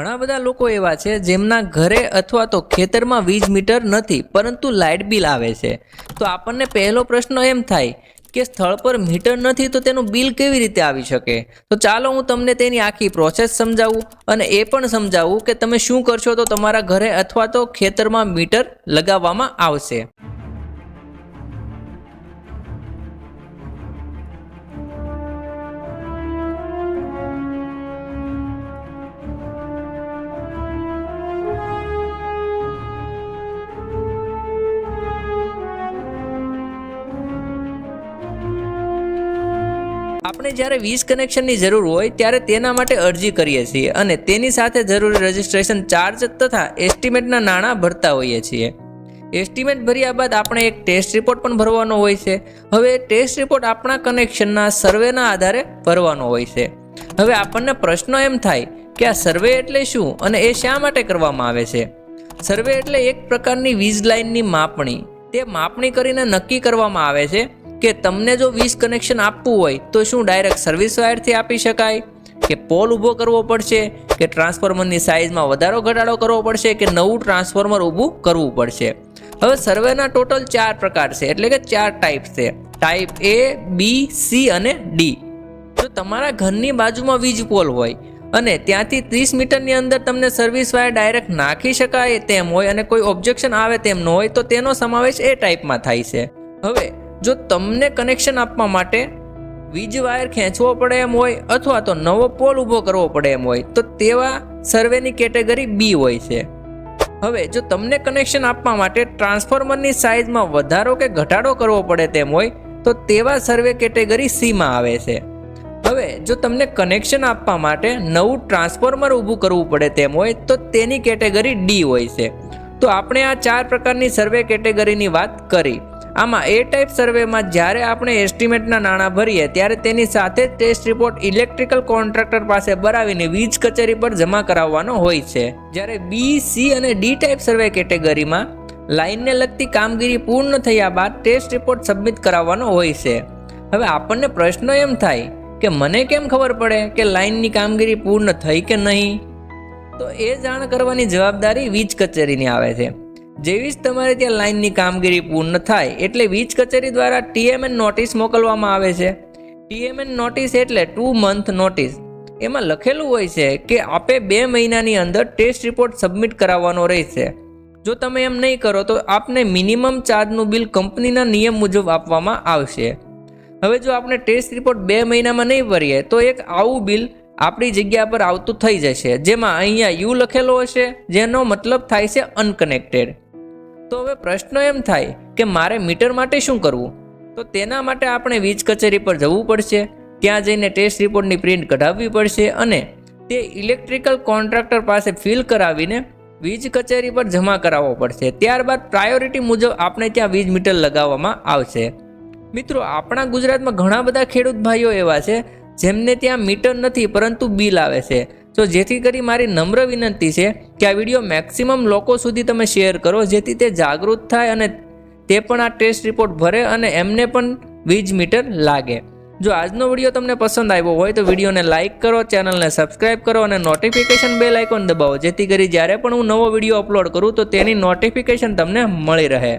ઘણા બધા લોકો એવા છે, જેમના ઘરે અથવા તો ખેતરમાં વીજ મીટર નથી, પરંતુ લાઇટ બિલ આવે છે. તો આપણને પહેલો પ્રશ્ન એમ થાય કે સ્થળ પર મીટર નથી, તો તેનું બિલ કેવી રીતે આવી શકે? તો ચાલો હું તમને તેની આખી પ્રોસેસ સમજાવું અને એ પણ સમજાવું કે તમે શું કરશો તો તમારા ઘરે અથવા તો ખેતરમાં મીટર લગાવવામાં આવશે. આપણે જ્યારે વીજ કનેક્શનની જરૂર હોય ત્યારે તેના માટે અરજી કરીએ છીએ અને તેની સાથે જરૂરી રજિસ્ટ્રેશન ચાર્જ તથા એસ્ટિમેટના નાણાં ભરતા હોઈએ છીએ. એસ્ટિમેટ ભર્યા બાદ આપણે એક ટેસ્ટ રિપોર્ટ પણ ભરવાનો હોય છે. હવે ટેસ્ટ રિપોર્ટ આપણા કનેક્શનના સર્વેના આધારે ભરવાનો હોય છે. હવે આપણને પ્રશ્ન એમ થાય કે આ સર્વે એટલે શું અને એ શા માટે કરવામાં આવે છે? સર્વે એટલે એક પ્રકારની વીજ લાઇનની માપણી. તે માપણી કરીને નક્કી કરવામાં આવે છે કે તમને જો વીજ કનેક્શન આપવું હોય, તો શું ડાયરેક્ટ સર્વિસ વાયરથી આપી શકાય? કે પોલ ઊભો કરવો પડશે? કે ટ્રાન્સફોર્મરની સાઇઝમાં વધારો ઘટાડો કરવો પડશે? કે નવું ટ્રાન્સફોર્મર ઊભું કરવું પડશે? હવે સર્વેના ટોટલ ચાર પ્રકાર છે, એટલે કે ચાર ટાઈપ છે. ટાઈપ એ બી સી અને ડી જો તમારા ઘરની બાજુમાં વીજ પોલ હોય અને ત્યાંથી ત્રીસ મીટરની અંદર તમને સર્વિસ વાયર ડાયરેક્ટ નાખી શકાય તેમ હોય અને કોઈ ઓબ્જેક્શન આવે તેમ ન હોય, તો તેનો સમાવેશ એ ટાઈપમાં થાય છે. હવે જો તમને કનેક્શન આપવા માટે વીજ વાયર ખેંચવો પડે એમ હોય અથવા તો નવો પોલ ઊભો કરવો પડે એમ હોય, તો તેવા સર્વેની કેટેગરી બી હોય છે. હવે જો તમને કનેક્શન આપવા માટે ટ્રાન્સફોર્મરની સાઇઝમાં વધારો કે ઘટાડો કરવો પડે તેમ હોય, તો તેવા સર્વે કેટેગરી સીમાં આવે છે. હવે જો તમને કનેક્શન આપવા માટે નવું ટ્રાન્સફોર્મર ઊભું કરવું પડે તેમ હોય, તો તેની કેટેગરી ડી હોય છે. તો આપણે આ ચાર પ્રકારની સર્વે કેટેગરીની વાત કરી. આમાં એ ટાઈપ સર્વેમાં જ્યારે આપણે એસ્ટિમેટના નાણાં ભરીએ, ત્યારે તેની સાથે ટેસ્ટ રિપોર્ટ ઇલેક્ટ્રિકલ કોન્ટ્રાક્ટર પાસે બરાવીને વીજ કચેરી પર જમા કરાવવાનો હોય છે. જ્યારે બી સી અને ડી ટાઈપ સર્વે કેટેગરીમાં લાઇનને લગતી કામગીરી પૂર્ણ થયા બાદ ટેસ્ટ રિપોર્ટ સબમિટ કરાવવાનો હોય છે. હવે આપણને પ્રશ્ન એમ થાય કે મને કેમ ખબર પડે કે લાઇનની કામગીરી પૂર્ણ થઈ કે નહીં? તો એ જાણ કરવાની જવાબદારી વીજ કચેરીની આવે છે. જેવી જ તમારે ત્યાં લાઇનની કામગીરી પૂર્ણ થાય એટલે વીજ કચેરી દ્વારા ટીએમએન નોટિસ મોકલવામાં આવે છે. ટીએમએન નોટિસ એટલે ટુ મંથ નોટિસ. એમાં લખેલું હોય છે કે આપે બે મહિનાની અંદર ટેસ્ટ રિપોર્ટ સબમિટ કરાવવાનો રહેશે. જો તમે એમ નહીં કરો તો આપને મિનિમમ ચાર્જનું બિલ કંપનીના નિયમ મુજબ આપવામાં આવશે. હવે જો આપણે ટેસ્ટ રિપોર્ટ બે મહિનામાં નહીં ભરીએ તો એક આવું બિલ આપણી જગ્યા પર આવતું થઈ જશે. જેમાં અહીંયા યુ લખેલો હશે, જેનો મતલબ થાય છે અનકનેક્ટેડ. તો હવે પ્રશ્ન એમ થાય કે મારે મીટર માટે શું કરવું? તો તેના માટે આપણે વીજ કચેરી પર જવું પડશે, ત્યાં જઈને ટેસ્ટ રિપોર્ટની પ્રિન્ટ કઢાવવી પડશે અને તે ઇલેક્ટ્રિકલ કોન્ટ્રાક્ટર પાસે ફિલ કરાવીને વીજ કચેરી પર જમા કરાવવો પડશે. ત્યારબાદ પ્રાયોરિટી મુજબ આપણે ત્યાં વીજ મીટર લગાવવામાં આવશે. મિત્રો, આપણા ગુજરાતમાં ઘણા બધા ખેડૂત ભાઈઓ એવા છે જેમને ત્યાં મીટર નથી, પરંતુ બિલ આવે છે. તો જેથી કરી મારી નમ્ર વિનંતી છે કે આ વીડિયો મેક્સિમમ લોકો સુધી તમે શેર કરો, જેથી તે જાગૃત થાય અને તે પણ આ ટેસ્ટ રિપોર્ટ ભરે અને એમને પણ વીજ મીટર લાગે. જો આજનો વીડિયો તમને પસંદ આવ્યો હોય તો વિડીયોને લાઇક કરો, ચેનલને સબસ્ક્રાઇબ કરો અને નોટિફિકેશન બેલ આઇકોન દબાવો, જેથી કરી જ્યારે પણ હું નવો વીડિયો અપલોડ કરું તો તેની નોટિફિકેશન તમને મળી રહે.